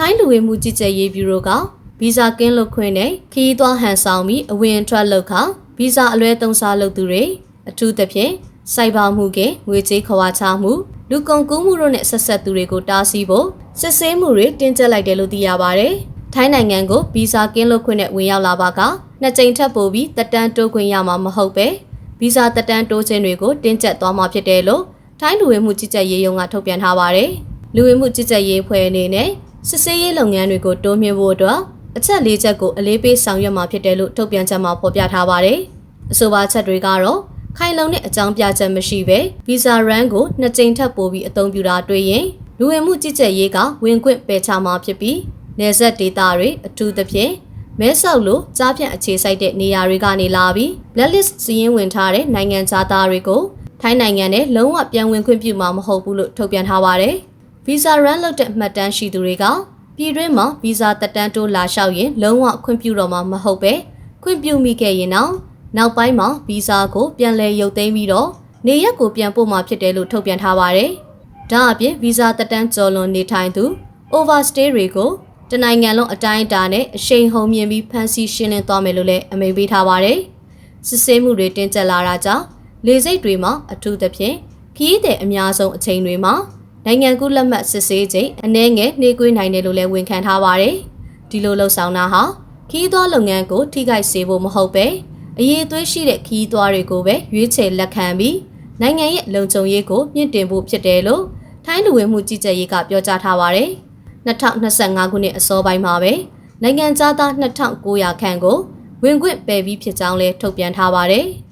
ထိုင်းလူဝင်မှုကြီးကြပ်ရေးဗျူရိုကဗီဇာကင်းလွတ်ခွင့်နဲ့ခရီးသွားဟန်ဆောင်ပြီးအဝင်အထွက်လုပ်ခဗီဇာအလွဲသုံးစားလုပ်သူတွေအထူးသဖြင့်စိုက်ဘာမှုကငွေကြေးခွာချမှုလူကုန်ကူးမှုတို့နဲ့ဆက်ဆက်သူတွေကိုတားဆီးဖို့စစ်ဆေးမှုတွေတင်းကျပ်လိုက်တယ်လို့သိရပါတယ်။ထိုင်းနိုင်ငံကိုဗီဇာကင်းလွတ်ခွင့်နဲ့ဝင်ရောက်လာပါကနှစ်ကြိမ်ထပ်ပို့ပြီးတက်တန်းတိုးခွင့်ရမှာမဟုတ်ပဲဗီဇာတက်တန်းတိုးခြင်းတွေကိုတင်းကျပ်သွားမှာဖြစ်တယ်လို့ထိုင်းလူဝင်မှုကြီးကြပ်ရေးယုံကထုတ်ပြန်ထားပါတယ်။လူဝင်မှုကြီးကြပ်ရေးဖွဲ့အနေနဲ့ စစ်ဆေးရေးလုပ်ငန်းတွေကိုတိုးမြှင့်ဖို့အတွက်အချက်၄ချက်ကိုအလေးပေးဆောင်ရွက်မှာဖြစ်တယ်လို့ထုတ်ပြန်ချက်မှာဖော်ပြထားပါတယ်။အဆိုပါချက်တွေကတော့ခိုင်လုံတဲ့အကြောင်းပြချက်မရှိဘဲ Visa Run ကိုနှစ်ကြိမ်ထပ်ပို့ပြီးအသုံးပြုတာတွေ့ရင်လူဝင်မှုကြီးကြပ်ရေးကဝင်ခွင့်ပယ်ချမှာဖြစ်ပြီးနေဆက်ဒေတာတွေအထူးသဖြင့်မဲဆောက်လိုကြားဖြန့်အခြေစိုက်တဲ့နေရာတွေကနေလာပြီး blacklist စီးရင်ဝင်ထားတဲ့နိုင်ငံသားတွေကိုထိုင်းနိုင်ငံနဲ့လုံးဝပြန်ဝင်ခွင့်ပြုမှာမဟုတ်ဘူးလို့ထုတ်ပြန်ထားပါတယ်။ Visa Run လုပ်တဲ့မှတ်တမ်းရှိသူတွေကပြည်တွင်းမှာ Visa တက်တန်းတိုးလာလျှောက်ရင်လုံးဝခွင့်ပြုတော့မှာမဟုတ်ပဲခွင့်ပြုမိခဲ့ရင်တော့နောက်ပိုင်းမှာဗီဇာကိုပြန်လည်ရုပ်သိမ်းပြီးတော့နေရက်ကိုပြန်ပို့မှာဖြစ်တယ်လို့ထုတ်ပြန်ထားပါတယ်။ဒါအပြင်ဗီဇာတက်တန်းကျော်လွန်နေထိုင်သူ overstay တွေကိုတနိုင်ငံလုံးအတိုင်းအတာနဲ့အရှိန်ဟုန်မြင်ပြီးဖမ်းဆီးရှင်းလင်းသွားမယ်လို့လည်းအမိန့်ပေးထားပါတယ်။စစ်ဆေးမှုတွေတင်းကျပ်လာတာကြောင့်လေစိတ်တွေမှာအထူးသဖြင့်ခီးတဲ့အများဆုံးအချိန်တွေမှာ နိုင်ငံကူးလက်မှတ်စစ်ဆေးချိန်အနည်းငယ်နှေးကွေးနိုင်တယ်လို့လည်းဝန်ခံထားပါတယ်။ဒီလိုလှုပ်ဆောင်တာဟာခီးသွွားလုပ်ငန်းကိုထိခိုက်စေဖို့မဟုတ်ပဲအရေးသွေးရှိတဲ့ခီးသွွားတွေကိုပဲရွေးချယ်လက်ခံပြီးနိုင်ငံရဲ့လုံခြုံရေးကိုမြင့်တင်ဖို့ဖြစ်တယ်လို့ထိုင်းလူဝင်မှုကြီးကြပ်ရေးကပြောကြားထားပါတယ်။2025ခုနှစ်အစောပိုင်းမှာပဲနိုင်ငံသား2900ခန့်ကိုဝင်ခွင့်ပယ်ပြီးဖြစ်ကြောင်းလည်းထုတ်ပြန်ထားပါတယ်။